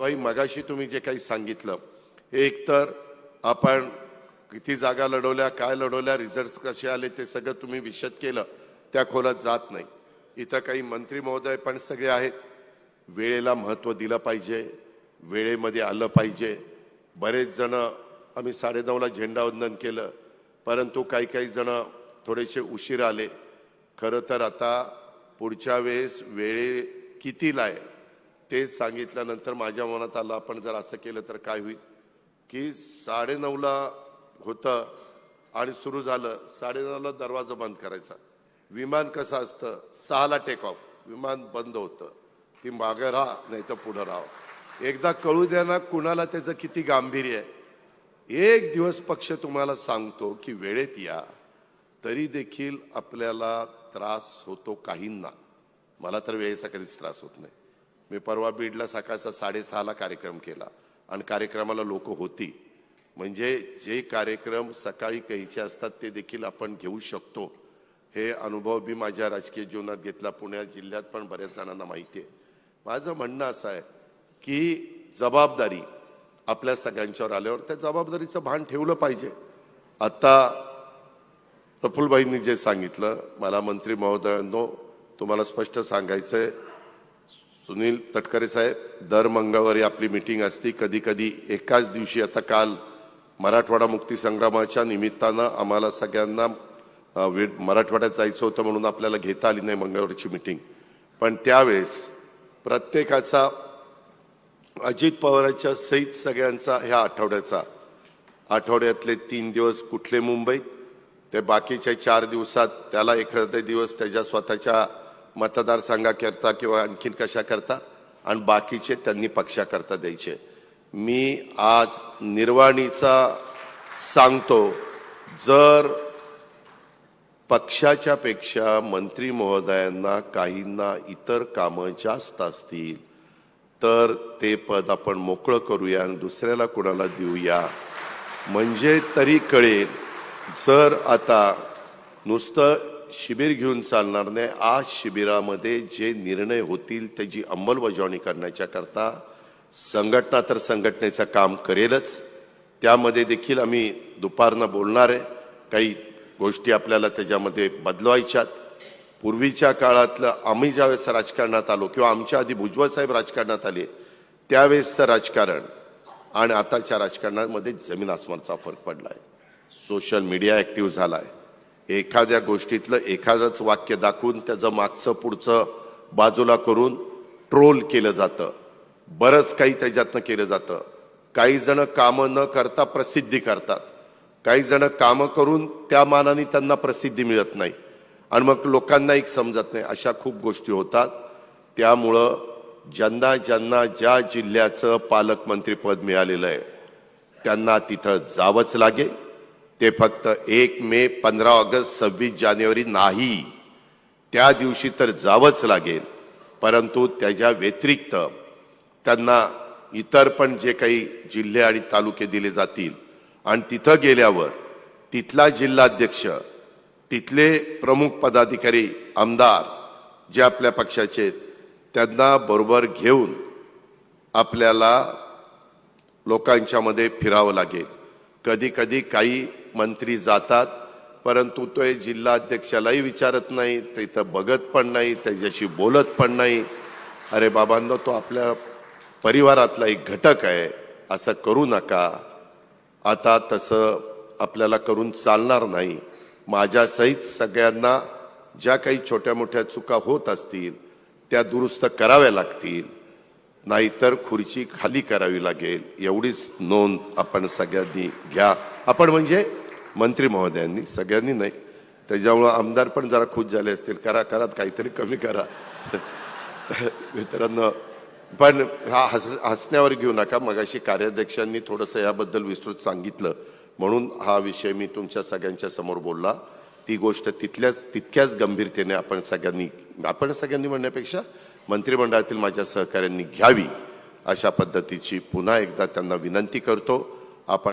भाई मगाशी तुम्ही जे काही सांगितलं एक तर आपण किती जागा लढवल्या काय लढवल्या रिझल्ट कसे आले ते सगळं तुम्ही विशद केलं त्या खोलात जात नाही. इथं काही मंत्री महोदय पण सगळे आहेत. वेळेला महत्त्व दिलं पाहिजे वेळेमध्ये आलं पाहिजे. बरेच जण आम्ही साडेनऊला झेंडावंदन केलं परंतु काही काही जण थोडेसे उशीर आले. खरं तर आता पुढच्या वेळेस वेळे कितीला आहे? ते सांगितल्यानंतर माझ्या मनात आलं आपण जर असं केलं तर काय होईल? की साडेनऊला होतं आणि सुरू झालं. साडेनऊला दरवाजा बंद करायचा. विमान कसं असतं? सहाला टेक ऑफ विमान बंद होतं. ती मागं राहा नाही तर पुढं राहा. एकदा कळू द्या ना कुणाला त्याचं किती गांभीर्य आहे. एक दिवस पक्ष तुम्हाला सांगतो की वेळेत या. तरी देखील आपल्याला त्रास होतो काहींना. मला तर वेळेचा कधीच त्रास होत नाही. मी परवा बीडला सकाळचा साडेसहाला कार्यक्रम केला. आणि कार्यक्रमाला लोक होती. म्हणजे जे कार्यक्रम सकाळी काहीचे असतात ते देखील आपण घेऊ शकतो. हे अनुभव मी माझ्या राजकीय जीवनात घेतला. पुण्या जिल्ह्यात पण बऱ्याच जणांना माहिती आहे. माझं म्हणणं असं आहे की जबाबदारी आपल्या सगळ्यांच्यावर आल्यावर त्या जबाबदारीचं भान ठेवलं पाहिजे. आता प्रफुल्लबाईंनी जे सांगितलं मला मंत्री महोदयांनो तुम्हाला स्पष्ट सांगायचं आहे सुनील तटकरे साहेब दर मंगळवारी आपली मिटिंग असती. कधी कधी एकाच दिवशी आता काल मराठवाडा मुक्ती संग्रामाच्या निमित्तानं आम्हाला सगळ्यांना अ, मराठवाड्यात जायचं होतं म्हणून आपल्याला घेता आली नाही मंगळवारची मिटिंग पण त्यावेळेस प्रत्येकाचा अजित पवारांच्या सहित सगळ्यांचा ह्या आठवड्याचा आठवड्यातले तीन दिवस कुठले मुंबईत ते बाकीच्या चार दिवसात त्याला एखादा दिवस त्याच्या स्वतःच्या मतदारसंघाकरता किंवा आणखीन कशा करता? आणि बाकीचे त्यांनी पक्षाकरता द्यायचे. मी आज निर्वाणीचा सांगतो जर पक्षाच्या पेक्षा मंत्री महोदयांना काहींना इतर कामं जास्त असतील तर ते पद आपण मोकळं करूया आणि दुसऱ्याला कुणाला देऊया? म्हणजे तरी कळेल जर आता नुसतं शिबिर घेऊन चालणार नाही. आज शिबिरामध्ये जे निर्णय होतील त्याची अंमलबजावणी करण्याच्या करता संघटना तर संघटनेचं काम करेलच. त्यामध्ये देखील आम्ही दुपारनं बोलणार आहे. काही गोष्टी आपल्याला त्याच्यामध्ये बदलवायच्यात. पूर्वीच्या काळातलं आम्ही ज्यावेळेस राजकारणात आलो किंवा आमच्या आधी भुजबळ साहेब राजकारणात आले त्यावेळेसचं राजकारण आणि आताच्या राजकारणामध्ये जमीन आसमानचा फरक पडला आहे सोशल मीडिया ॲक्टिव्ह झाला आहे एखाद्या गोष्टीतलं एखादंच वाक्य दाखवून त्याचं मागचं पुढचं बाजूला करून ट्रोल केलं जातं. बरंच काही त्याच्यातनं केलं जातं. काही जण कामं न करता प्रसिद्धी करतात. काही जण कामं करून त्या मानाने त्यांना प्रसिद्धी मिळत नाही. आणि मग लोकांना एक समजत नाही. अशा खूप गोष्टी होतात. त्यामुळं ज्यांना ज्यांना ज्या जिल्ह्याचं पालकमंत्रीपद मिळालेलं आहे त्यांना तिथं जावंच लागेल. ते फक्त एक मे पंधरा ऑगस्ट सव्वीस जानेवारी नाही. त्या दिवशी तर जावंच लागेल परंतु त्याच्या व्यतिरिक्त त्यांना इतर पण जे काही जिल्हे आणि तालुके दिले जातील. आणि तिथं गेल्यावर तिथला जिल्हाध्यक्ष तिथले प्रमुख पदाधिकारी आमदार जे आपल्या पक्षाचे त्यांना बरोबर घेऊन आपल्याला लोकांच्यामध्ये फिरावं लागेल. कधी कधी काही मंत्री जातात परंतु तो हे जिल्हाध्यक्षालाही विचारत नाही तिथं बघत पण नाही त्याच्याशी बोलत पण नाही. अरे बाबांनो तो आपल्या परिवारातला एक घटक आहे असं करू नका. आता तसं आपल्याला करून चालणार नाही. माझ्यासहित सगळ्यांना ज्या काही छोट्या मोठ्या चुका होत असतील त्या दुरुस्त कराव्या लागतील. नाहीतर खुर्ची खाली करावी लागेल. एवढीच नोंद आपण सगळ्यांनी घ्या. आपण म्हणजे मंत्री महोदयांनी सगळ्यांनी नाही. त्याच्यामुळं आमदार पण जरा खुश झाले असतील. करा करा काहीतरी कमी करा. मित्रांनो पण हा हस हसण्यावर घेऊ नका. मगाशी कार्याध्यक्षांनी थोडंसं याबद्दल विस्तृत सांगितलं. म्हणून हा विषय मी तुमच्या सगळ्यांच्या समोर बोलला. ती गोष्ट तिथल्याच तितक्याच गंभीरतेने आपण सगळ्यांनी आपण सगळ्यांनी म्हणण्यापेक्षा मंत्रिमंडळातील माझ्या सहकाऱ्यांनी घ्यावी अशा पद्धतीची पुन्हा एकदा त्यांना विनंती करतो. आपण